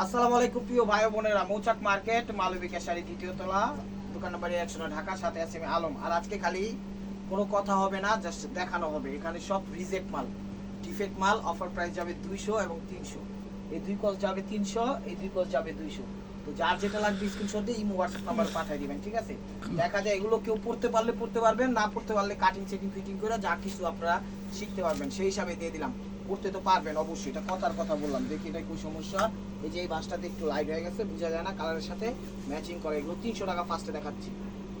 আসসালামু আলাইকুম প্রিয় ভাই বোনেরা, মৌচাক মার্কেট মালবিকা শাড়ি দ্বিতীয় তলা, দোকান নম্বর একশো নয় ঢাকা, সাথে আছে আমি আলম। আর আজকে খালি কোনো কথা হবে না জাস্ট দেখানো হবে। এখানে সব রিজেক্ট মাল ডিফেক্ট মাল অফার প্রাইস যাবে দুইশো এবং তিনশো। এই দুই কস যাবে তিনশো, এই দুই কস যাবে দুইশো। তো যার যেটা লাগবে স্ক্রিনশট দিয়ে ইমো হোয়াটসঅ্যাপ নাম্বার পাঠিয়ে দিবেন, ঠিক আছে? দেখা যায় এগুলো কেউ পড়তে পারলে পড়তে পারবেন, না পড়তে পারলে কাটিং সেটিং ফিটিং করে যা কিছু আপনারা শিখতে পারবেন, সেই হিসাবে দিয়ে দিলাম। পড়তে তো পারবেন, অবশ্যই। এটা কথার কথা বললাম। দেখি এটা কি সমস্যা। এই যে এই বাসটাতে একটু লাইট হয়ে গেছে, বোঝা যায় না কালারের সাথে ম্যাচিং করে। এগুলো তিনশো টাকা ফার্স্টে দেখাচ্ছি।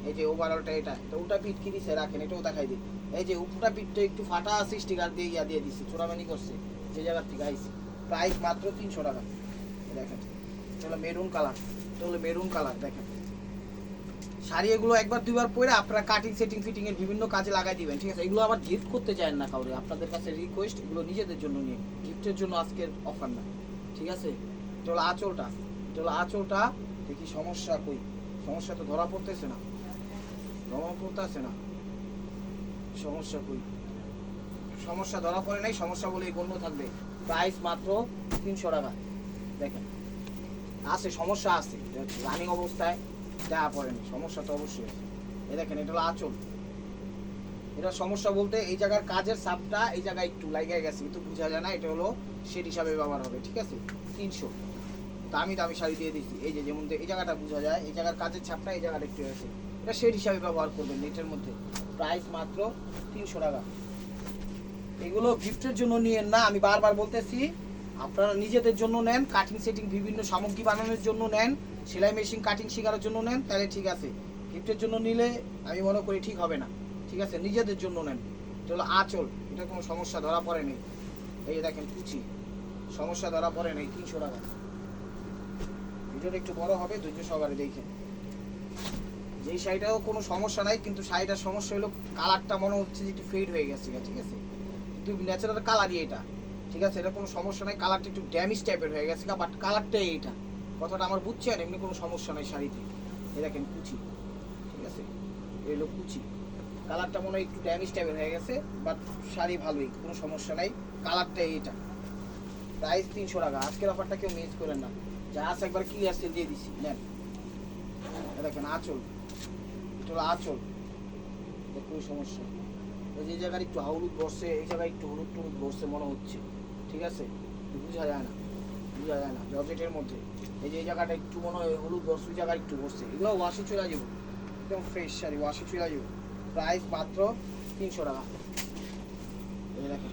এই যে ওভারঅলটা এটা। তো ওটা পিট কি দিছে? রাখেন, এটাও দেখাই দিই। এই যে উপটা পিঠটা একটু ফাটা আছে স্টিকার দিয়ে ইয়া দিয়ে দিছি, চোরামানি করছে। যে জায়গার থেকে আইসি প্রাইস মাত্র তিনশো টাকা। দেখেন। এটা হলো মেরুন কালার এটা হলো মেরুন কালার দেখেন। শাড়ি এগুলো একবার দুইবার পরে আপনারা কাটিং সেটিং ফিটিং এর বিভিন্ন কাজে লাগাই দিবেন, ঠিক আছে? এগুলো আবার গিফট করতে চান না কাউরে। আপনাদের কাছে রিকোয়েস্ট এগুলো নিজেদের জন্য নিয়ে গিফটের জন্য আজকের অফার না, ঠিক আছে? এটা হলো আঁচলটা। এটা হলো আঁচলটা। দেখি সমস্যা কই? সমস্যা তো ধরা পড়তেছে না। ধরা পড়তেছে না। সমস্যা কই? সমস্যা ধরা পড়ে নাই, সমস্যা বলে গণ্য থাকবে। প্রাইস মাত্র তিনশো টাকা। দেখেন, আছে, সমস্যা আছে। রানিং অবস্থায়। দেখা পড়েনি, সমস্যা তো অবশ্যই আছে। এই দেখেন, এটা হলো আঁচল। এটা সমস্যা বলতে এই জায়গার কাজের সাপটা এই জায়গায় একটু লাগিয়ে গেছে, কিন্তু বোঝা যায় না, এটা হলো সেট হিসাবে ব্যবহার হবে, ঠিক আছে? তিনশো। দামি দামি শাড়ি দিয়ে দিচ্ছি এই যে, যেমন এই জায়গাটা বোঝা যায়, এই জায়গার কাজের ছাপটা এই জায়গাটা একটু আছে। এটা সেট হিসাবে ব্যবহার করবেন নেটের মধ্যে। প্রাইস মাত্র তিনশো টাকা। এগুলো গিফটের জন্য নিয়েন না, আমি বারবার বলতেছি আপনারা নিজেদের জন্য নেন কাটিং সেটিং বিভিন্ন সামগ্রী বানানোর জন্য নেন, সেলাই মেশিন কাটিং শেখানোর জন্য নেন, তাহলে ঠিক আছে। গিফটের জন্য নিলে আমি মনে করি ঠিক হবে না। ঠিক আছে? নিজেদের জন্য নেন। হলো আঁচল। এটা কোনো সমস্যা ধরা পড়ে নেই। এই দেখেন কুচি। সমস্যা ধরা পড়ে নেই, তিনশো টাকা। ভিডিওটা একটু বড় হবে, ধৈর্য সহকারে দেখেন। যেই শাড়িটাও কোনো সমস্যা নাই, কিন্তু শাড়িটার সমস্যা হলো কালারটা মনে হচ্ছে যে একটু ফেড হয়ে গেছে ঠিক আছে? কিন্তু ন্যাচারাল কালারই এটা। ঠিক আছে? এটা কোনো সমস্যা নাই। কালারটা একটু ড্যামেজ টাইপের হয়ে গেছে বাট কালারটাই এইটা। কথাটা আমার বুঝছেন এমনি কোনো সমস্যা নাই শাড়িতে। এই দেখেন কুচি। ঠিক আছে? এই হলো কুচি। কালারটা মনে হয় একটু ড্যামেজ টাইপের হয়ে গেছে বাট শাড়ি ভালোই, কোনো সমস্যা নাই। কালারটাই এটা প্রাইস তিনশো টাকা। আজকের অফারটা কেউ মিস করেন না। যা আছে একবার ক্লিয়ার সেল দিয়ে দিচ্ছি নেন। দেখেন, আঁচল। এটা হলো আঁচল। কোনো সমস্যা এই জায়গায় একটু হলুদ বসছে, এই জায়গায় একটু হলুদ টলুদ বসছে মনে হচ্ছে। ঠিক আছে? বোঝা যায় না, বোঝা যায় না, জর্জেটের মধ্যে। এই যে এই জায়গাটা একটু মনে হয় হলুদ বসছে ওই জায়গায় একটু বসছে। এগুলো ওয়াশে চলে যাব একদম ফ্রেশ শাড়ি ওয়াশে চলে যাব প্রাইস মাত্র তিনশো টাকা। এই দেখেন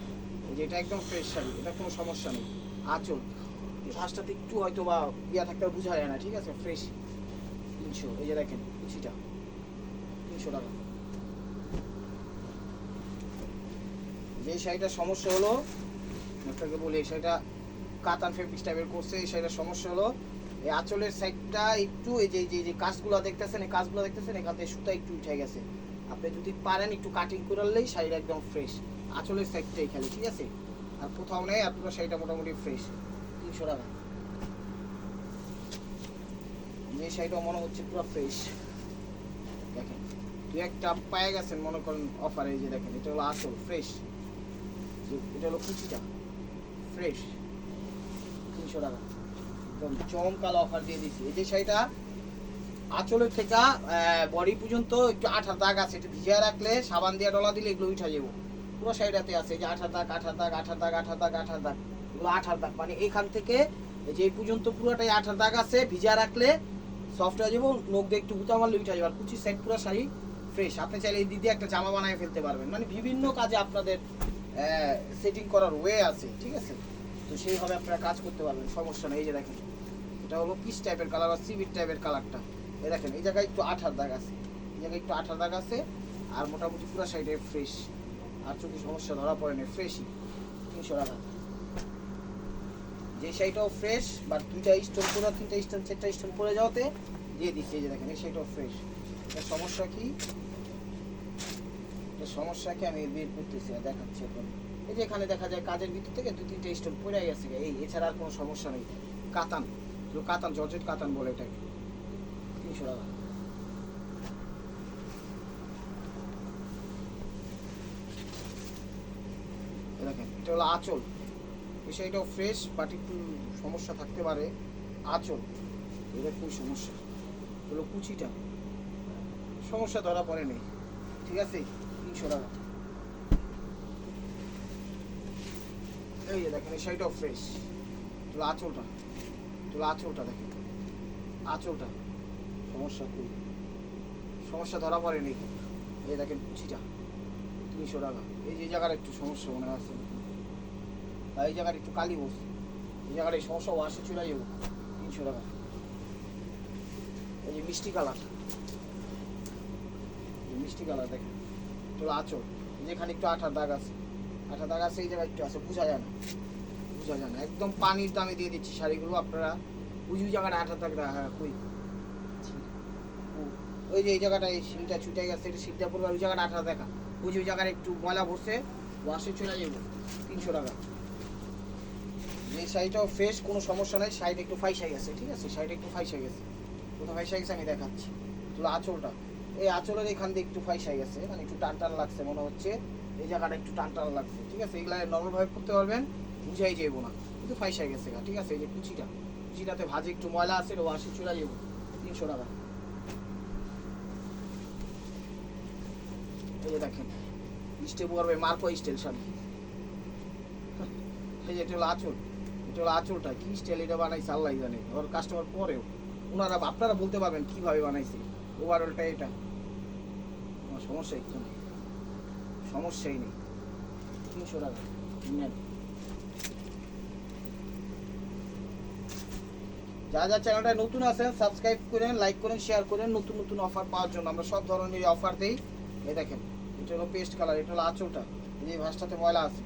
যে এটা একদম ফ্রেশ শাড়ি, এটা কোনো সমস্যা নেই। আঁচল ঘাসটাতে একটু হয়তো বা ইয়া থাকতে বোঝা যায় না, ঠিক আছে? ফ্রেশ তিনশো, এই যে দেখেন, কুচিটা। তিনশো টাকা। যে শাড়িটার সমস্যা হলো আপনাকে বলি, এই শাড়িটা কাতান ফেব্রিক টাইপের করছে। এই শাড়িটার সমস্যা হলো, এই আঁচলের সাইডটা একটু এই যে এই যে কাজগুলো দেখতেছেন, এই কাজগুলো দেখতেছেন, এখান থেকে সুতা একটু উঠে গেছে। আপনি যদি পারেন একটু কাটিং করলেই শাড়িটা একদম ফ্রেশ আঁচলের সাইডটাই খালি, ঠিক আছে? আর কোথাও নেই, আর পুরো শাড়িটা মোটামুটি ফ্রেশ তিনশো টাকা। যে শাড়িটা মনে হচ্ছে পুরো ফ্রেশ দেখেন, দু একটা পায়ে গেছেন, মনে করেন অফারে যে দেখেন, এটা হলো আসল ফ্রেশ এটা হলো কুচিটা। ফ্রেশ তিনশো টাকা। একদম চমকালো অফার দিয়ে দিচ্ছি এই যে শাড়িটা আঁচলের থেকে বডি পর্যন্ত একটু আঠার দাগ আছে। একটু ভিজিয়ে রাখলে, সাবান দিয়ে ডলা দিলে এগুলো উঠা যাব। পুরো শাড়িটাতে আছে। যে আঠার দাগ আঠার দাগ আঠার দাগ আঠার দাগ আঠার দাগ, এগুলো আঠার দাগ। মানে এখান থেকে যে এই পর্যন্ত পুরোটাই আঠার দাগ আছে। ভিজিয়ে রাখলে সফট হয়ে যাব, নখ দিয়ে একটু গুতা মারলে উঠা যাবে। আর কুচি সাইড পুরো শাড়ি ফ্রেশ আপনি চাইলে এই দিদি একটা জামা বানায় ফেলতে পারবেন। মানে বিভিন্ন কাজে আপনাদের সেটিং করার ওয়ে আছে, ঠিক আছে? তো সেইভাবে আপনারা কাজ করতে পারবেন, সমস্যা নেই, এই যে দেখেন। এটা হলো পিস টাইপের কালার বা সিভিট টাইপের কালারটা এই দেখেন, এই জায়গায় একটু আঠার দাগ আছে। এই জায়গায় একটু আঠার দাগ আছে, আর মোটামুটি পুরো সাইডে ফ্রেশ আর চোখে সমস্যা ধরা পড়ে না ফ্রেশই তিনশো টাকা। যে শাড়িটাও ফ্রেশ বা দুইটা স্টোন পুরো, তিনটা স্টোন চারটা স্টোন পরে যাওয়াতে দিয়ে দিচ্ছে, এই যে দেখেন, এই শাড়িটাও ফ্রেশ সমস্যা কি? এর সমস্যা কি আমি বের করতেছি দেখাচ্ছি এখন। এই যে এখানে দেখা যায় কাজের ভিতর থেকে দু তিনটা স্টোন পড়ে গেছে এই, এছাড়া আর কোনো সমস্যা নেই। কাতান কাতান, জর্জেট কাতান বলে এটাকে। তিনশো টাকা। দেখেন, এটা হলো আঁচল। শাড়িটাও ফ্রেশ বাট একটু সমস্যা থাকতে পারে। আঁচল, এটা খুব সমস্যা। হলো কুচিটা। সমস্যা ধরা পড়ে নেই ঠিক আছে? টাকা। এই দেখেন, এই শাড়িটাও ফ্রেশ তোলা আঁচলটা তোলা আঁচলটা দেখেন। আঁচলটা, সমস্যা খুব সমস্যা ধরা পড়েনি। এই দেখেন কুচিটা, তিনশো টাকা। এই যে জায়গার একটু সমস্যা মনে আছে আর এই জায়গার একটু কালি বস এই জায়গার এই সমস্যা ওয়াশে চলে যাব। তিনশো টাকা। এই যে মিষ্টি কালার মিষ্টি কালার দেখেন। তোলা আঁচল, যেখানে একটু আঠার দাগ আছে। আঠার দাগ আছে, এই জায়গায় একটু আছে, বোঝা যায় না। বোঝা যায় না। একদম পানির দামে দিয়ে দিচ্ছি শাড়িগুলো, আপনারা ওই জায়গাটা আঠার দাগ হ্যাঁ কই? ওই যে এই জায়গাটা, এই শিলটা ছুটে গেছে, এটা শিলটা পড়বে, ওই জায়গাটা আঠা দেখা। যে ওই জায়গায় একটু ময়লা ভরছে ওয়াশে চলে যাব, তিনশো টাকা। এই শাড়িটাও ফ্রেশ কোনো সমস্যা নাই, শাড়িটা একটু ফাইসাই গেছে ঠিক আছে? শাড়িটা একটু ফাইসাই গেছে কোথাও ফাইসাই গেছে আমি দেখাচ্ছি। তুলো আঁচলটা। এই আঁচলের এখান দিয়ে একটু ফাইসাই গেছে মানে একটু টান টান লাগছে মনে হচ্ছে। এই জায়গাটা একটু টান টান লাগছে, ঠিক আছে? এগুলা নর্মালভাবে করতে পারবেন, বুঝাই যাব না। কিন্তু ফাইসাই গেছে ঠিক আছে? এই যে কুচিটা, কুচিটাতে ভাজে একটু ময়লা আছে এটা ওয়াশে চলে যাব তিনশো টাকা। এই যে দেখেন স্টে পড়বে মার্কো স্টাইল শাড়ি। এই যে এটা হলো আঁচল, এটা হলো আঁচলটা, কি স্টাইল এটা বানাইছে, আল্লাহ জানে। ওর কাস্টমার পরেও ওনারা আপনারা বলতে পারবেন কীভাবে বানাইছে। ওভারঅলটা এটা। আমার সমস্যা একটু নেই। সমস্যাই নেই। তিনশো টাকা। নেন। যা যা চ্যানেলটা নতুন আছেন সাবস্ক্রাইব করেন লাইক করেন শেয়ার করেন নতুন নতুন অফার পাওয়ার জন্য। আমরা সব ধরনের অফার দিই। এই দেখেন এটা হলো পেস্ট কালার এটা হলো আঁচলটা। এই ভাঁজটাতে ময়লা আছে।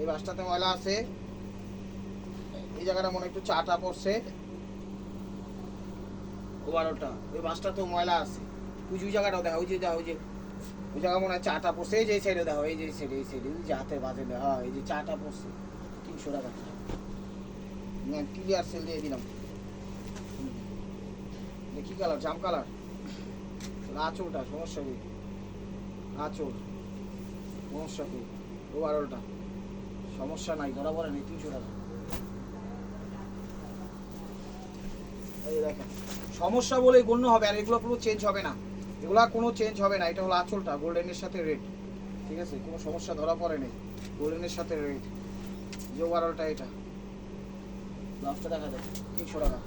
এই ভাসটাতে ময়লা আছে। এই জায়গাটা মনে হয় একটু চাটা পড়ছে। ওভারঅলটা ওই ভাঁজটাতেও ময়লা আছে। ওই জায়গাটাও দেখা, ওই যে দেখা, ওই যে ওই জায়গা মনে হয় চাটা পড়ছে। এই যে সাইডে দেখো, এই যে এই সাইডে এই সাইডে ওই যে হাতের বাজে দেখা, এই যে চাটা পড়ছে। তিনশো টাকা। ক্লিয়ার সেল দিয়ে দিলাম। দেখি কালার জাম কালার আঁচলটা, সমস্যা কই আঁচল। সমস্যা কই ওভারঅলটা সমস্যা নাই, ধরা পড়ে নেই তিনশো টাকা। এই দেখেন। সমস্যা বলে গণ্য হবে আর এগুলো কোনো চেঞ্জ হবে না। এগুলা কোনো চেঞ্জ হবে না। এটা হলো আঁচলটা গোল্ডেনের সাথে রেড ঠিক আছে? কোনো সমস্যা ধরা পড়ে নেই। গোল্ডেনের সাথে রেড যে ওভারঅলটা এটা। ব্লাউজটা দেখা যায় তিনশো টাকা।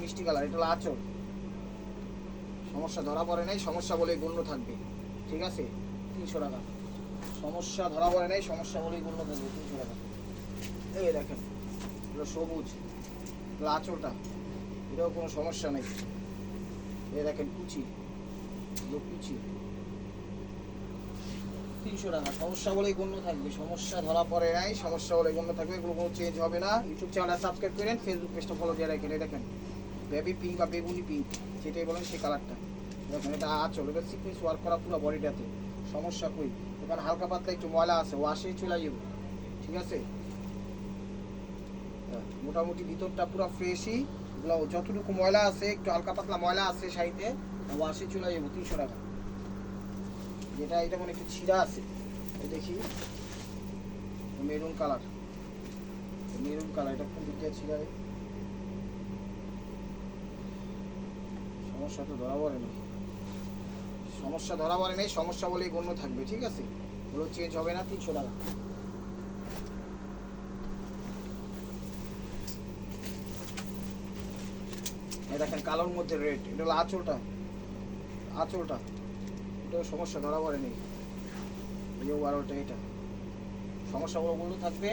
মিষ্টি এটা হলো আঁচল। সমস্যা ধরা পড়ে নাই, সমস্যা বলে গণ্য থাকবে। ঠিক আছে? তিনশো টাকা। সমস্যা ধরা পড়ে নাই, সমস্যা বলেই টাকা এই দেখেন, এগুলো সবুজ আঁচলটা এটাও কোনো সমস্যা নেই। এই দেখেন কুচি কুচি। তিনশো টাকা, সমস্যা বলেই গণ্য থাকবে, সমস্যা ধরা পড়ে নাই, সমস্যা বলে গণ্য থাকবে, এগুলো কোনো চেঞ্জ হবে না। ইউটিউব চ্যানেলটা সাবস্ক্রাইব করেন ফেসবুক পেজটা ফলো দিয়ে রাখেন, এই দেখেন বেবি পিঙ্ক বা বেগুনি পিঙ্ক যেটাই বলেন সেই কালারটা দেখেন, এটা আঁচল, এটা সিকুয়েন্স ওয়ার্ক করা পুরো বডিটাতে সমস্যা কই? এখানে হালকা পাতলা একটু ময়লা আছে ওয়াশেই চলে যাব ঠিক আছে? হ্যাঁ, মোটামুটি ভিতরটা পুরো ফ্রেশই। যতটুকু ময়লা আছে একটু হালকা পাতলা ময়লা আছে শাড়িতে ওয়াশে চলে যাব তিনশো টাকা। যেটা এটা মানে একটু ছিঁড়া আছে। দেখি। Maroon colour. মেরুন কালার এটা কোন দিক ছিঁড়া সমস্যা তো ধরা পড়ে না। সমস্যা ধরা পড়ে নেই, সমস্যা বলেই গণ্য থাকবে, ঠিক আছে? ওগুলো চেঞ্জ হবে না, তিনশো টাকা। দেখেন, কালোর মধ্যে রেড এটা হলো আঁচলটা। আঁচলটা এটা সমস্যা ধরা পড়ে নেই। এই বারোটা এটা। সমস্যাগুলো বলতে থাকবে।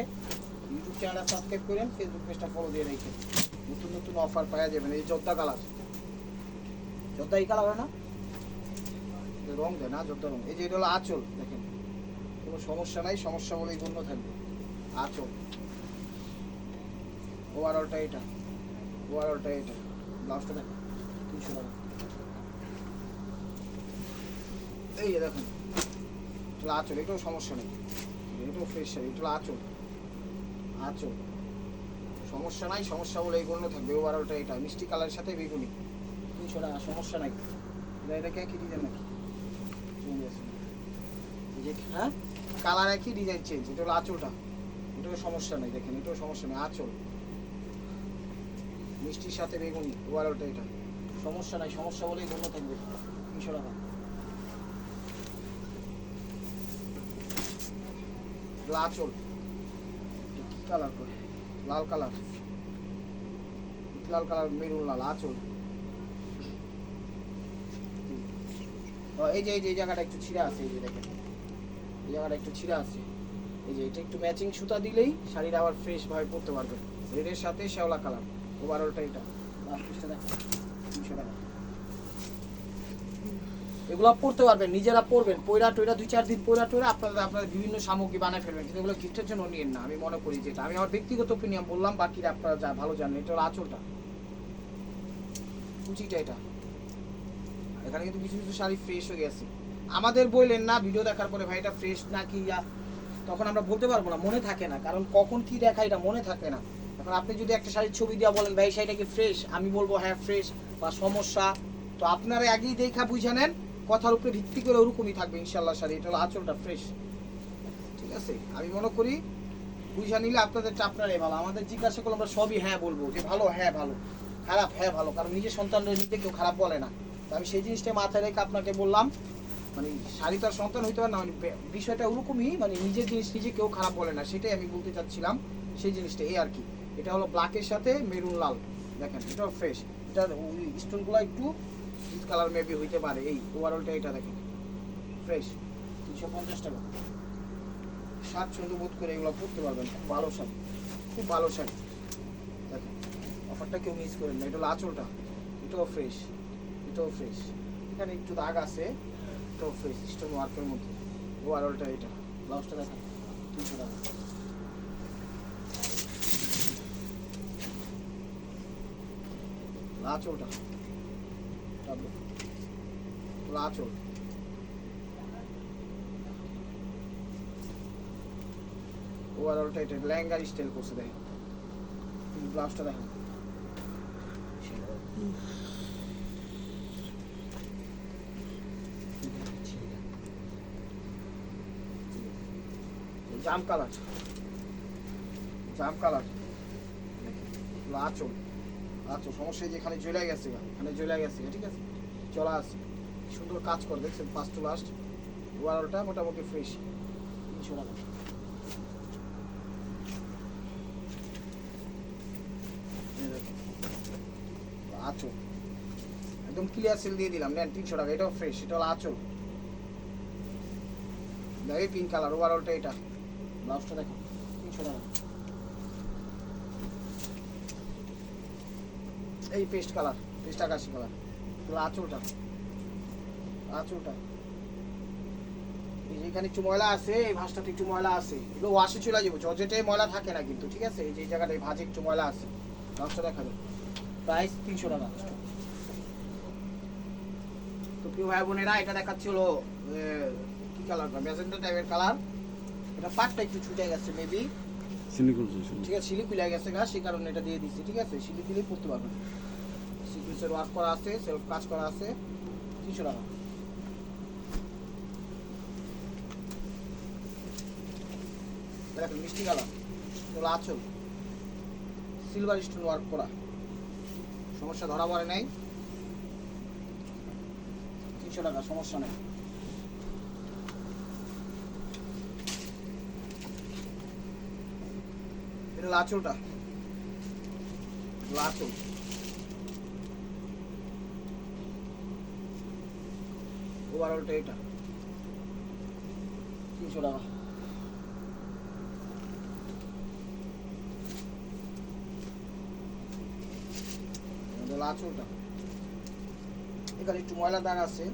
ইউটিউব চ্যানেলটা সাবস্ক্রাইব করেন ফেসবুক পেজটা ফলো দিয়ে রেখে। নতুন নতুন অফার পাওয়া যাবেন এই জর্দা কালার জর্দা এই কালার হয় না? রং দেয় না জর্দা রং। এই যে এটা হলো আঁচল, দেখেন। কোনো সমস্যা নাই, সমস্যা বলেই গণ্য থাকবে। আঁচল। ওভারঅলটা এটা। ওভারঅলটা এটা। ব্লাউজটা দেখেন, তিনশো টাকা। এই যে দেখুন, এটা আঁচল, এটাও সমস্যা নেই। এটাও ফ্রেশ এটা আঁচল। আঁচল। সমস্যা নাই, সমস্যা বলে এই গণ্য থাকবে। ওভারঅলটা এটা, মিষ্টি কালারের সাথে বেগুনি। তিনশো টাকা, সমস্যা নাই। এটা কি ডিজাইন নাকি হ্যাঁ? কালার একই ডিজাইন চেঞ্জ এটা হলো আঁচলটা। এটাও সমস্যা নেই, দেখেন, এটাও সমস্যা নেই, আঁচল। মিষ্টির সাথে বেগুনি ওভারঅলটা এটা। সমস্যা নাই, সমস্যা বলেই গণ্য থাকবে। তিনশো টাকা আঁচল। কি কালার করে লাল কালার লাল কালার মেরুন, লাল, আঁচল। এই যে এই যে, এই জায়গাটা একটু ছিঁড়া আছে, এই যে দেখেন। এই জায়গাটা একটু ছিঁড়া আছে। এই যে, এটা একটু ম্যাচিং সুতা দিলেই শাড়িটা আবার ফ্রেশ ভাবে পরতে পারবে। রেডের সাথে শ্যাওলা কালার ওভারঅলটা এটা। লাস্ট দেখো তিনশো টাকা। এগুলো পড়তে পারবেন, নিজেরা পড়বেন পয়রা টয়রা, দুই চার দিন পয়রা টয়রা, আপনারা আপনারা বিভিন্ন সামগ্রী বানায় ফেলবেন, কিন্তু এগুলো গিফটের জন্য নিয়েন না। আমি মনে করি যেটা। আমি আমার ব্যক্তিগত ওপিনিয়ন বললাম, বাকিরা আপনারা যা ভালো জানেন, এটা হলো আঁচলটা। কুচিটা এটা। এখানে কিন্তু কিছু কিছু শাড়ি ফ্রেশ হয়ে গেছে। আমাদের বললেন না ভিডিও দেখার পরে ভাই এটা ফ্রেশ না কি তখন আমরা বলতে পারব না, মনে থাকে না। কারণ কখন কি দেখা এটা মনে থাকে না। এখন আপনি যদি একটা শাড়ির ছবি দেওয়া বলেন, ভাই শাড়িটা কি ফ্রেশ আমি বলব হ্যাঁ ফ্রেশ বা সমস্যা। তো আপনারা আগেই দেখা বুঝে নেন, কথার উপরে ভিত্তি করে ওরকমই থাকবে ইনশাল্লাহ শাড়ি। এটা হলো আঁচলটা ফ্রেশ ঠিক আছে? আমি মনে করি, বুঝে নিলে আপনাদের আপনারাই ভালো। আমাদের জিজ্ঞাসা করলে আমরা সবই হ্যাঁ বলব যে ভালো হ্যাঁ ভালো। খারাপ হ্যাঁ ভালো। কারণ নিজের সন্তানদের নিজে কেউ খারাপ বলে না। আমি সেই জিনিসটা মাথায় রেখে আপনাকে বললাম মানে শাড়ি তার সন্তান হইতে পারে না মানে বিষয়টা ওরকমই মানে নিজের জিনিস নিজে কেউ খারাপ বলে না, সেটাই আমি বলতে চাচ্ছিলাম, সেই জিনিসটা, এই আর কি। এটা হলো ব্ল্যাকের সাথে মেরুন লাল, দেখেন, এটাও ফ্রেশ এটার স্টোনগুলো একটু কালার মেবি হইতে পারে, এই ওভারঅলটা এটা দেখেন ফ্রেশ তিনশো পঞ্চাশ টাকা। স্বাচ্ছন্দ্য বোধ করে এগুলো পরতে পারবেন, খুব ভালো শাড়ি খুব ভালো শাড়ি দেখেন অফারটা কেউ মিস করেন না, এটা হলো আঁচলটা, এটাও ফ্রেশ এটাও ফ্রেশ এখানে একটু দাগ আছে এটাও ফ্রেশ স্টোন ওয়ার্কের মধ্যে। ওভারঅলটা এটা। ব্লাউজটা দেখেন তিনশো টাকা। তারপর আঁচল ওভারঅলটা এটা। লেহেঙ্গার স্টাইল করছে, দেখেন। ব্লাউজটা দেখেন। জাম কালার জাম কালার আচল। আচল। সমস্যা যেখানে জ্বলে গেছে এখানে জ্বলে গেছে ঠিক আছে? চলা আছে সুন্দর কাজ করে, দেখছেন? ফার্স্ট টু লাস্ট ওয়ারটা মোটামুটি ফ্রেশ তিনশো টাকা আচল। একদম ক্লিয়ার সেল দিয়ে দিলাম। নেন, তিনশো টাকা। এটাও ফ্রেশ এটা হলো আচল। দেখি পিঙ্ক কালার ওভারঅলটা এটা। ব্লাউজটা দেখো, তিনশো টাকা। এই পেস্ট কালার, পেস্ট আকাশি কালার আঁচলটা। আঁচলটা। এখানে একটু ময়লা আছে, এই ভাঁজটাতে একটু ময়লা আছে। এগুলো ওয়াশে চলে যাব, জর্জেটে ময়লা থাকে না কিন্তু, ঠিক আছে? এই যে এই জায়গাটায় ভাঁজে একটু ময়লা আছে। ব্লাউজটা দেখা যাবে প্রাইস তিনশো টাকা। তো প্রিয় ভাই বোনেরা এটা দেখাচ্ছি হলো কি কালার ম্যাজেন্টা টাইপের কালার। এটা পাটটা একটু ছুটে গেছে মেবি ঠিক আছে শিলি খুলে গেছে গা সেই কারণে এটা দিয়ে দিচ্ছি ঠিক আছে? শিলি দিলেই পড়তে পারবেন সিকুয়েন্সের ওয়ার্ক করা আছে সেলফ কাজ করা আছে তিনশো টাকা। দেখেন মিষ্টি কালার এগুলো আচল সিলভার স্টোন ওয়ার্ক করা। সমস্যা ধরা পড়ে নাই। তিনশো টাকা সমস্যা নেই। এগুলো আঁচল ওভারঅলটা এটা। তিনশো টাকা। আঁচলটা এখানে একটু ময়লা দাগ আছে।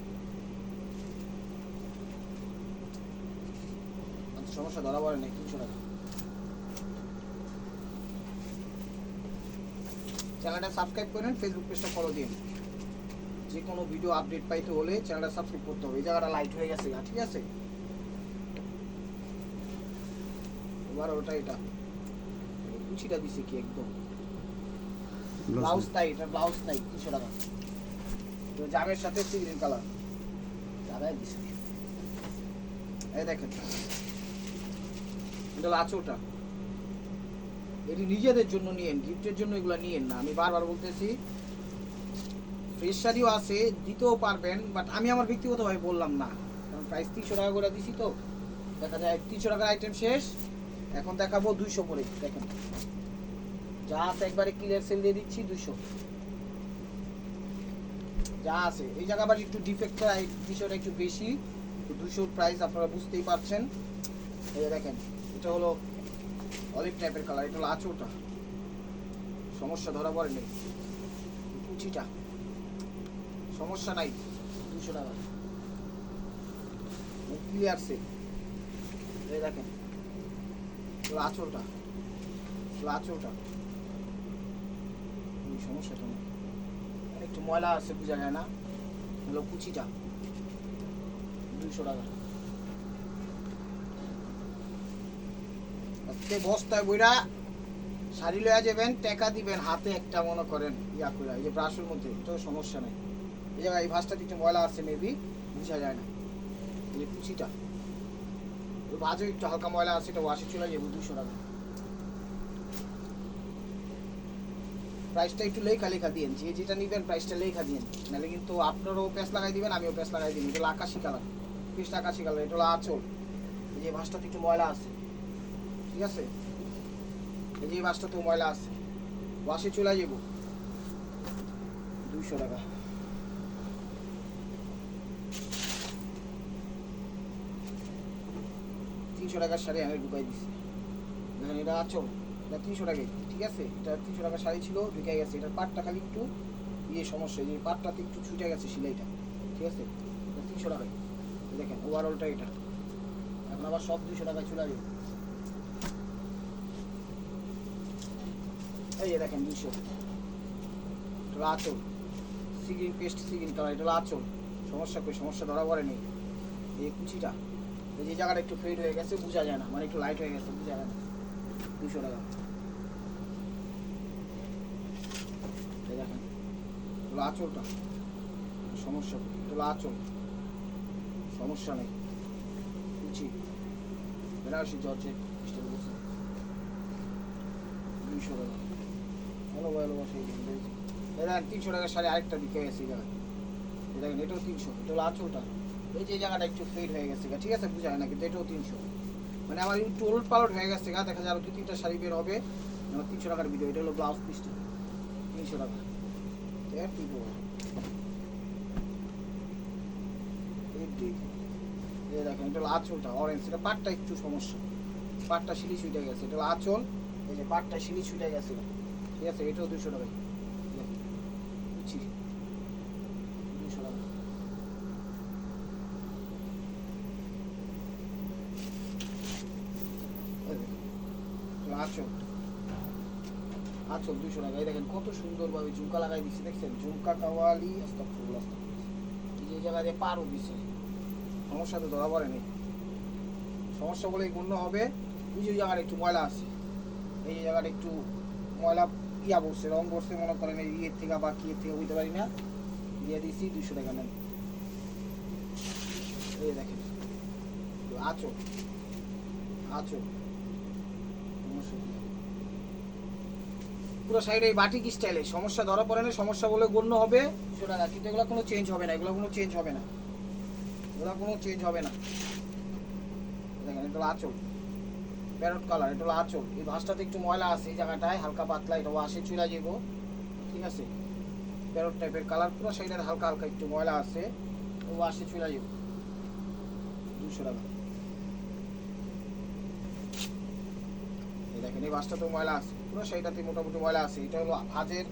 আচ্ছা, সমস্যা ধরা পড়ে নাই তিনশো টাকা। চ্যানেলটা সাবস্ক্রাইব করেন ফেসবুক পেজটা ফলো দিন যে কোনো ভিডিও আপডেট পাইতে হলে চ্যানেলটা সাবস্ক্রাইব করতে হবে। এই জায়গাটা লাইট হয়ে গেছে ঠিক আছে? এবার ওটা এটা। কুচিটা দিছে কি একদম? ব্লাউজ তাই এটা ব্লাউজ তাই তিনশো টাকা। তো জামের সাথে সি গ্রিন কালার দাদাই দিছে। এই দেখেন। এটা আঁচলটা। এটি নিজেদের জন্য নিয়েন, গিফটের জন্য এগুলো নিয়েন না। আমি বারবার বলতেছি, ফ্রেশ শাড়িও আছে, দিতেও পারবেন বাট আমি আমার ব্যক্তিগতভাবে বললাম না। কারণ প্রাইস তিনশো টাকা করে দিছি তো। দেখা যায় তিনশো টাকার আইটেম শেষ, এখন দেখাবো দুইশো করে, দেখেন। যা আছে একবারে ক্লিয়ার সেল দিয়ে দিচ্ছি দুইশো। যা আছে, এই জায়গা আবার একটু ডিফেক্ট বিষয়টা একটু বেশি। তো দুশোর প্রাইস আপনারা বুঝতেই পারছেন। এই দেখেন, এটা হলো অলিভ টাইপের কালার এটা হলো আঁচড়টা সমস্যা ধরা পড়ে নেই কুচিটা। সমস্যা নাই। দুশো টাকা। ক্লিয়ার সে। এই দেখেন। হলো আঁচড়টা সমস্যাটা নেই। একটু ময়লা আছে, বোঝা যায় না। হলো কুচিটা। দুইশো টাকা। আজকে বস্তায় বইরা শাড়ি লয়া যাবেন, টাকা দিবেন, হাতে একটা মনে করেন, ইয়া করে এই যে ব্রাশের মধ্যে, এটাও সমস্যা নেই। এই জায়গায় এই ভাঁজটাতে কিছু ময়লা আছে মেবি বোঝা যায় না। এই কুচিটা ওই ভাজও একটু হালকা ময়লা আছে, এটা ওয়াশে চলে যাব দুশো টাকা। প্রাইসটা একটু লেখা লেখা দিয়েন, যে যেটা নিবেন প্রাইসটা লেখা দিয়েন। নাহলে কিন্তু আপনারও প্যাস লাগাই দিবেন, আমিও প্যাস লাগাই দিন এটা হলো আকাশি কালার পিসটা আকাশি কালার এটা হলো আঁচল। এই যে ভাঁজটাতে একটু ময়লা আছে। ঠিক আছে? এই যে তো ময়লা আছে। বাসে চলে যাব। দুইশো টাকা। তিনশো টাকার শাড়ি আমি ঢুকাই দিছি। দেখেন এটা আচল এটা তিনশো টাকাই ঠিক আছে? এটা তিনশো টাকার শাড়ি ছিল ঢুকে গেছে। এটার পাটটা খালি একটু ইয়ে সমস্যা, যে পাটটাতে একটু ছুটে গেছে সিলাইটা, ঠিক আছে? এটা তিনশো টাকায়। দেখেন ওভারঅলটা এটা। এখন আবার সব দুইশো টাকায় চলে যাবে। এই দেখেন দুইশো। এটা আচল। সিগিন, পেস্ট সিগিন কালার, এটা আচল। সমস্যা কই? সমস্যা ধরা পড়ে নেই। এই কুচিটা যে জায়গাটা একটু ফেড হয়ে গেছে, বোঝা যায় না। মানে একটু লাইট হয়ে গেছে, বোঝা যায় না। দুশো টাকা। দেখেন হলো আঁচলটা। সমস্যা? এটা আঁচল। সমস্যা নেই। কুচি। বেনারসি বলছে দুইশো টাকা। ভালো ভালো এটা তিনশো টাকার শাড়ি আরেকটা বিকে গেছে দেখেন, এটাও তিনশো, এটা হলো আঁচলটা। এই যে জায়গাটা একটু ফেড হয়ে গেছে ঠিক আছে? বুঝা হয় না, কিন্তু এটাও তিনশো। মানে আমার একটু ওলট পালট হয়ে গেছে, গা, দেখা আরও দু তিনটা শাড়ি বের হবে। আমার তিনশো টাকার ভিডিও এটা হলো ব্লাউজ পিসটা তিনশো টাকা। আর দেখেন, এটা হলো আঁচলটা অরেঞ্জ এটা পাটটা একটু সমস্যা। পাটটা শিলি ছুটে গেছে, এটা হলো আঁচল। এই যে পাটটা শিলি ছুটে গেছে। ঠিক আছে, এটাও দুশো টাকা বুঝছি? দুশো টাকা। এই আঁচল আঁচল দুশো টাকা। এই দেখেন, কত সুন্দরভাবে ঝুমকা লাগাই দিচ্ছে, দেখছেন? ঝুমকা কাওয়ালি, আস্তাগফিরুল্লাহ। এই যে এই জায়গা দিয়ে পারও দিছে সমস্যা তো ধরা পড়ে নেই সমস্যা বলে গণ্য হবে। ওই যে জায়গাটা একটু ময়লা আছে। এই যে জায়গাটা একটু ময়লা ইয়া বসছে রং বসছে মনে করেন এই ইয়ের থেকে বা কি থেকে, বুঝতে পারি না। দিয়ে দিচ্ছি দুশো টাকা, নেন। এই দেখেন। আচো সমস্যা পুরো সাইডে এই বাটিক স্টাইলে, সমস্যা ধরা পড়ে না, সমস্যা বলে গণ্য হবে। দুশো টাকা, কিন্তু এগুলো কোনো চেঞ্জ হবে না, এগুলো কোনো চেঞ্জ হবে না। এগুলো কোনো চেঞ্জ হবে না। দেখেন এটা হলো আঁচল প্যারট কালার এটা হলো আঁচল। এই ভাঁজটাতে একটু ময়লা আছে এই জায়গাটায়, হালকা পাতলা, এটা ওয়াশে চলে যাব ঠিক আছে? প্যারট টাইপের কালার পুরো সাইডের হালকা হালকা একটু ময়লা আছে ওয়াশে চুলা যাব দুশো টাকা। দেখেন, এই বাসটাতেও ময়লা আছে। পুরো সাইডটাতে মোটামুটি ময়লা আছে। এটা হলো ভাজের,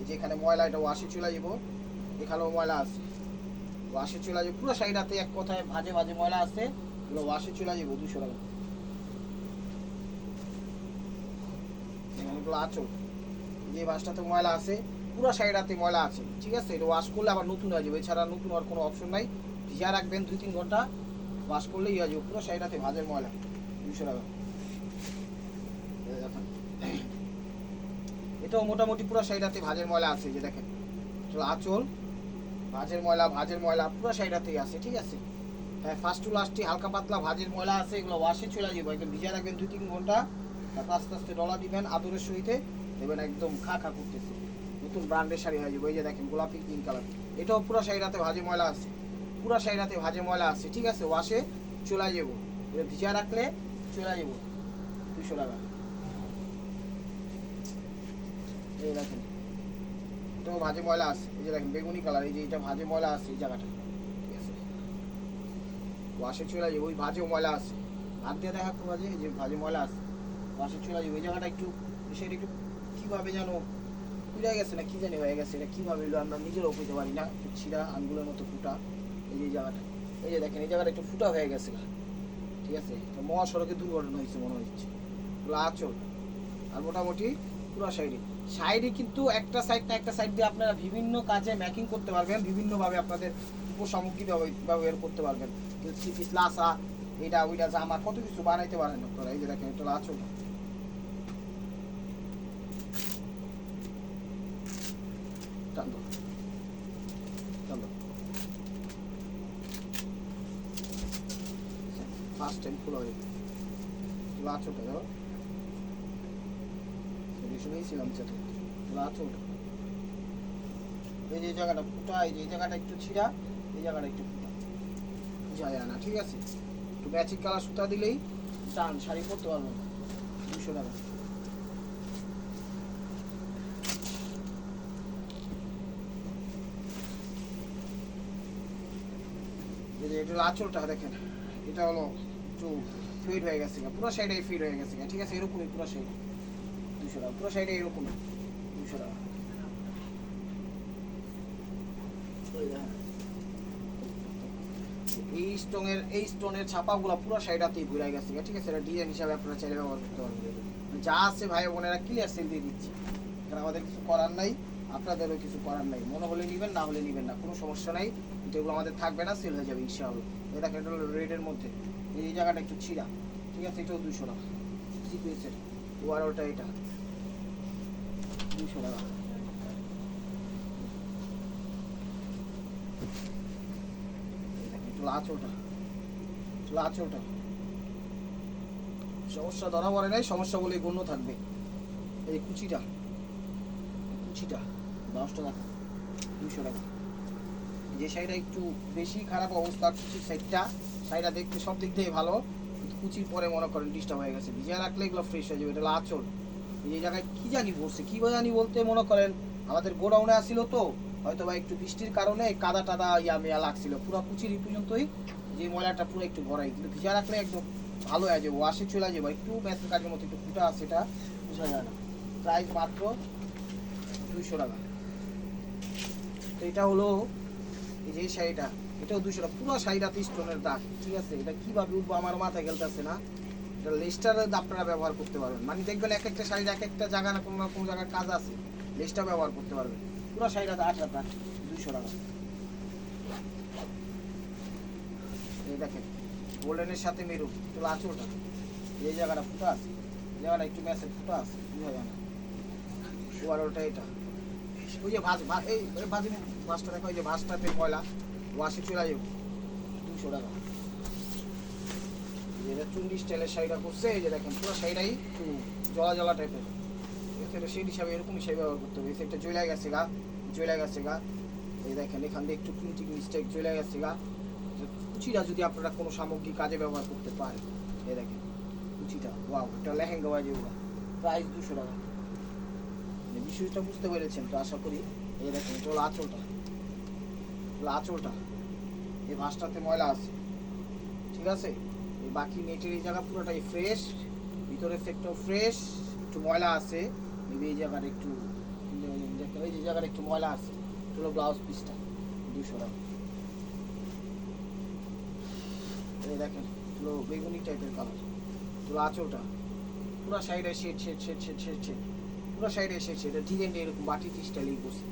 এই যে এখানে ময়লা, এটা ওয়াশে চলে যাব এখানেও ময়লা আছে। ওয়াশে চলে যাবে পুরো সাইডটাতে এক কথায় ভাজে ভাজে ময়লা আছে। ওয়াশে চলে যাব দুশো টাকা। এগুলো আচল যে বাসটাতে ময়লা আছে, পুরো সাইডাতে ময়লা আছে, ঠিক আছে? এটা ওয়াশ করলে আবার নতুন হয়ে যাবে। এছাড়া নতুন হওয়ার কোনো অপশন নাই। ভিজা রাখবেন দুই তিন ঘণ্টা ওয়াশ করলেই হয়ে যাবে। পুরো সাইডাতে ভাজের ময়লা। দুশো টাকা। এটাও মোটামুটি পুরো সাইডাতে ভাজের ময়লা আছে যে দেখেন। আঁচল, ভাজের ময়লা ভাজের ময়লা, পুরো সাইডাতেই আছে, ঠিক আছে? হ্যাঁ ফার্স্ট টু লাস্টে হালকা পাতলা ভাজের ময়লা আছে, এগুলো ওয়াশে চলে যাব। একদম ভিজা রাখবেন দুই তিন ঘণ্টা। তারপর আস্তে আস্তে ডলা দিবেন, আদরের সহিতে দেবেন একদম খা খা করতেছে। নতুন ব্র্যান্ডের শাড়ি হয়ে যাবে এই যে দেখেন গোলাপি পিঙ্ক কালার এটাও পুরো শাড়িটাতে ভাজে ময়লা আছে। পুরো শাড়িটাতে ভাজে ময়লা আছে, ঠিক আছে? ওয়াশে চলে যাব। এটা ভিজা রাখলে চলে যাব। দুশো টাকা। এই দেখেন, এটাও ভাজে ময়লা আছে। এই যে দেখেন, বেগুনি কালার এই যে এটা ভাজে ময়লা আছে এই জায়গাটা ঠিক আছে? ওয়াশে চলে যাবে, ওই ভাজেও ময়লা আছে। হাত দিয়ে দেখা ভাজে, এই যে ভাজে ময়লা আছে। ওয়াশে চলে যাবে ওই জায়গাটা একটু সেটা একটু কীভাবে যেন পুড়ে গেছে না কী জানি হয়ে গেছে, এটা কীভাবে হলো আমরা নিজেরাও বুঝতে পারি না। একটু ছিঁড়া আঙ্গুলের মতো ফুটা, এই যে জায়গাটা, এই যে দেখেন, এই জায়গাটা একটু ফুটা হয়ে গেছে। ঠিক আছে? মহাসড়কে দুর্ঘটনা হয়েছে মনে হচ্ছে। আচল। আর মোটামুটি পুরো সাইডে সাইডে কিন্তু একটা সাইড না একটা সাইড দিয়ে আপনারা বিভিন্ন কাজে ম্যাকিং করতে পারবেন, বিভিন্নভাবে আপনাদের উপসামগ্রী ব্যবহার করতে পারবেন। থ্রি পিস লাসা এটা ওইটা জামা, কত কিছু বানাইতে পারেন আপনারা। এই যে দেখেন, এটা আচল টান দাও। টান দাও। ফার্স্ট টাইম খোলা হয়ে লাচোটা দাও শুনেছিলাম সেটা লাচোটা এই যে জায়গাটা ফুটা এই যে জায়গাটা একটু ছিঁড়া, এই জায়গাটা একটু ফুটা যায় না, ঠিক আছে? একটু ম্যাচিং কালার সুতা দিলেই টান শাড়ি পরতে পারব না। দুশো টাকা। এটা হলো আঁচলটা দেখেন। এটা হলো একটু ফিট হয়ে গেছে পুরো সাইডে ফিট হয়ে গেছে ঠিক আছে? এরকমই পুরো সাইড দুশো টাকা, পুরো সাইডে এরকম দুশো টাকা। এই স্টোনের এই স্টোনের ছাপাগুলো পুরো সাইডাতেই ঘুরে গেছে ঠিক আছে? এটা ডিজাইন হিসাবে আপনারা চাইলে ব্যবহার করতে পারবেন। যা আছে ভাই, বোনেরা ক্লিয়ার সেল দিয়ে দিচ্ছি। এখানে আমাদের কিছু করার নাই, আপনাদেরও কিছু করার নাই। মনে হলে নেবেন, না হলে নেবেন না, কোনো সমস্যা নাই। যেগুলো আমাদের থাকবে না সেল হয়ে যাবে, ইনশাআল্লাহ। এটা হলো রেডের মধ্যে। এই জায়গাটা একটু ছিঁড়া। ঠিক আছে? এটাও দুশো টাকা। সিকুয়েন্সের ওয়ারোটা এটা। দুশো টাকা। লাচোটা লাচোটা সমস্যা ধরা পড়ে নাই সমস্যা বলে গণ্য থাকবে। এই কুচিটা। কুচিটা। দশটা টাকা। দুশো টাকা। যে সাইডটা একটু বেশি খারাপ অবস্থা, কুচির সাইডটা। শাড়িটা দেখতে সব দিক থেকে ভালো কুচির পরে মনে করেন ডিস্টার্ব হয়ে গেছে। ভিজা রাখলে এগুলো ফ্রেশ হয়ে যাবে, এটা আঁচল এই জায়গায় কী জানি পড়ছে কি জানি বলতে মনে করেন, আমাদের গোডাউনে আসছিল তো, হয়তো বা একটু বৃষ্টির কারণে কাদা টাদা ইয়া মিয়া লাগছিল। পুরো কুচির পর্যন্তই যে ময়লাটা পুরো একটু ভরাই, কিন্তু ভিজা রাখলে একদম ভালো হয়ে যাবে ওয়াশে চলে যাবে। একটু ম্যাসের কাজের মতো একটু ফুটা আছে এটা, বোঝা যায় না। প্রাইস মাত্র দুইশো টাকা। তো এটা হলো এই যে শাড়িটা। এটাও দুশো টাকা। পুরো শাড়িটাতে স্টোনের দাগ, ঠিক আছে? এটা কীভাবে উঠবো? আমার মাথায় গেলতেছে না। এটা লেস্টারের আপনারা ব্যবহার করতে পারবেন। মানে দেখবেন এক একটা শাড়ির এক একটা জায়গা না কোনো না কোনো জায়গায় কাজ আছে। লেস্টার ব্যবহার করতে পারবেন। পুরো শাড়িটাতে আট হাজার দুশো টাকা। এই দেখেন, গোল্ডেনের সাথে মেরুন, একটু আঁচলটা এই জায়গাটা ফুটা আছে। জায়গাটা একটু ম্যাচের ফুটা আছে, বুঝা যায় না। ওয়ারোটা এটা। ওই যে ভাজ এই ভাজি ভাজটা দেখো ওই যে ভাজটাতে ময়লা। ওয়াশে চলে যাবে। দুশো টাকা। এই যে এটা চুন্ডি স্টাইলের শাড়িটা করছে এই যে দেখেন, পুরো শাড়িটাই জলা জলা টাইপের এটা সেই হিসাবে এরকম হিসাবে ব্যবহার করতে হবে। এটা জ্বলে গেছে গা, জ্বলে গেছে গা। এই দেখেন, এখান দিয়ে একটু প্রিন্টিং মিস্টেক জ্বলে গেছে গা। কুচিটা যদি আপনারা কোনো সামগ্রিক কাজে ব্যবহার করতে পারেন, এই দেখেন, কুচিটা ওয়াও এটা লেহেঙ্গা বাজে ওরা প্রাইস দুশো টাকা। বিষয়টা বুঝতে পেরেছেন, তো আশা করি, এই দেখেন, এটা আঁচলটা। হলো আঁচলটা এই ভাঁজটাতে ময়লা আছে। ঠিক আছে? এই বাকি নেটের এই জায়গা পুরোটাই ফ্রেশ ভিতরের সেটটাও ফ্রেশ একটু ময়লা আছে। এই জায়গার একটু ওই যে জায়গার একটু ময়লা আছে। হলো ব্লাউজ পিসটা দুশো টাকা। এই দেখেন হলো বেগুনি টাইপের কালার হলো আঁচলটা পুরো সাইডে shade shade shade shade shade shade পুরো সাইডে এসেছে এটা ডিজাইনটা এরকম বাটিক স্টাইলেই করছে।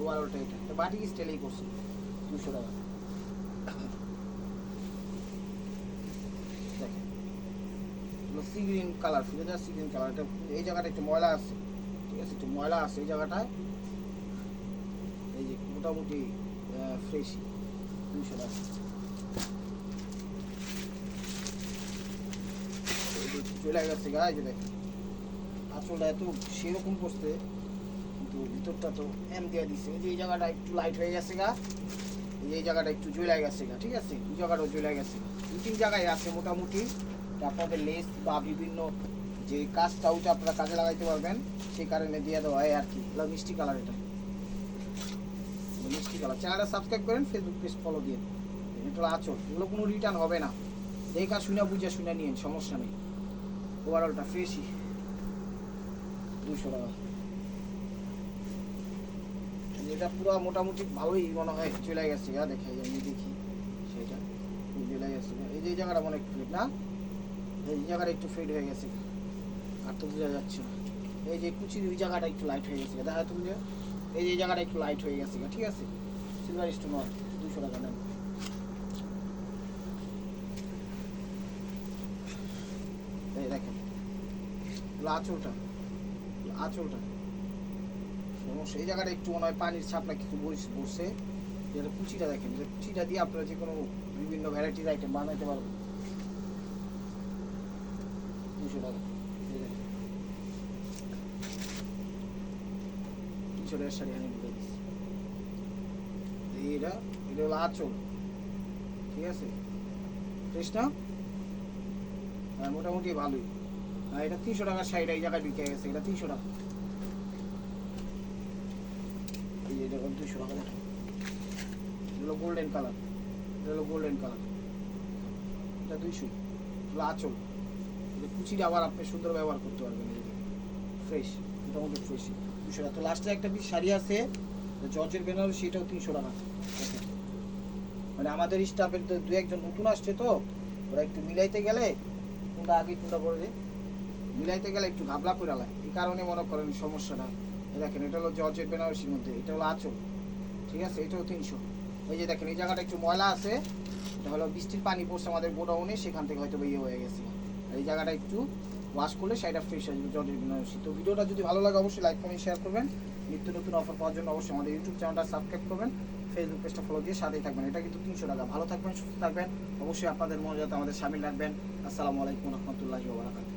ওভারঅলটা এটা বাটিক স্টাইলেই করছে। দুশো টাকা। সি গ্রিন কালার ঠিক আছে? সি গ্রিন কালার এই জায়গাটা একটু ময়লা আছে, ঠিক আছে? একটু ময়লা আছে এই জায়গাটায়। এই যে মোটামুটি ফ্রেশ দুশো টাকা। চলে গেছে গা যে দেখ। আঁচলটা এত সেরকম করছে কিন্তু ভিতরটা তো এম দিয়ে দিছে। এই যে এই জায়গাটা একটু লাইট হয়ে গেছে গা এই জায়গাটা একটু জ্বলে গেছে ঠিক আছে? এই জায়গাটাও জ্বলে গেছে দু তিন জায়গায় আছে মোটামুটি। আপনাদের লেস বা বিভিন্ন যে কাজটা ওটা আপনারা কাজে লাগাইতে পারবেন। সেই কারণে দিয়ে দেওয়া হয় আর কি। মিষ্টি কালার এটা। মিষ্টি কালার। চ্যানেলটা সাবস্ক্রাইব করেন ফেসবুক পেজ ফলো দিয়ে এটা আচল। এগুলো কোনো রিটার্ন হবে না। দেখা শুনে, বুঝে শুনে নিন সমস্যা নেই। ওভারঅলটা ফ্রেশই দুশো টাকা। এটা পুরো মোটামুটি ভালোই মনে হয় চলে গেছে গা দেখে আমি দেখি সেটা চলে গেছে, এই যে জায়গাটা মনে ফিট না? এই জায়গাটা একটু ফিট হয়ে গেছে, আর তো বোঝা যাচ্ছে না। এই যে কুচির ওই জায়গাটা একটু লাইট হয়ে গেছে, দেখা তুমি এই যে জায়গাটা একটু লাইট হয়ে গেছে, ঠিক আছে? সিলভার স্টোন দুশো টাকা নেন। এই দেখেন আঁচলটা আঁচলটা সমস্যা এই জায়গাটা একটু মনে হয় পানির ছাপটা কিছু বস- যেটা কুচিটা দেখেন এটা কুচিটা দিয়ে আপনারা যে কোনো বিভিন্ন ভ্যারাইটির আইটেম বানাইতে পারবেন। দুশো টাকা। তিনশো টাকার শাড়ি আমি ঢুকে এইটা, এটা হলো আঁচল। ঠিক আছে? ফ্রেশ না হ্যাঁ মোটামুটি ভালোই। আর এটা তিনশো টাকার শাড়িটা এই জায়গায় বিকে গেছে, এটা তিনশো টাকা। যে দুশো টাকা দেখেন এটা গোল্ডেন কালার এটা হলো গোল্ডেন কালার এটা দুইশো এগুলো আঁচল এটা কুচিটা আবার আপনি সুন্দর ব্যবহার করতে পারবেন ফ্রেশ মোটামুটি ফ্রেশ দুশো টাকা তো লাস্টে একটা পিস শাড়ি আছে জর্জের বেনারসি সেটাও তিনশো টাকা মানে আমাদের স্টাফের তো দু একজন নতুন আসছে তো ওরা একটু মিলাইতে গেলে কোনটা আগে কোনটা পরে মিলাইতে গেলে একটু ঘাবলা করে আলায় এই কারণে মনে করেন সমস্যাটা। দেখেন, এটা হলো জর্জের বেনারসির মধ্যে, এটা হলো আঁচল, ঠিক আছে? এটাও তিনশো। এই যে দেখেন, এই জায়গাটা একটু ময়লা আছে, এটা হলো বৃষ্টির পানি পড়ছে আমাদের গোডাউনে, সেখান থেকে হয়তো ইয়ে হয়ে গেছে। এই জায়গাটা একটু ওয়াশ করলে সেটা ফ্রেশ আসবে জর্জের বেনারসি তো ভিডিওটা যদি ভালো লাগে, অবশ্যই লাইক কমেন্ট শেয়ার করবেন। নিত্য নতুন অফার পাওয়ার জন্য অবশ্যই আমাদের ইউটিউব চ্যানেলটা সাবস্ক্রাইব করবেন ফেসবুক পেজটা ফলো দিয়ে সাথেই থাকবেন। এটা কিন্তু তিনশো টাকা। ভালো থাকবেন, সুস্থ থাকবেন। অবশ্যই আপনাদের মনে আমাদের সামিল রাখবেন। আসসালামু আলাইকুম রহমতুল্লাহি ওয়া বারাকাতুহু।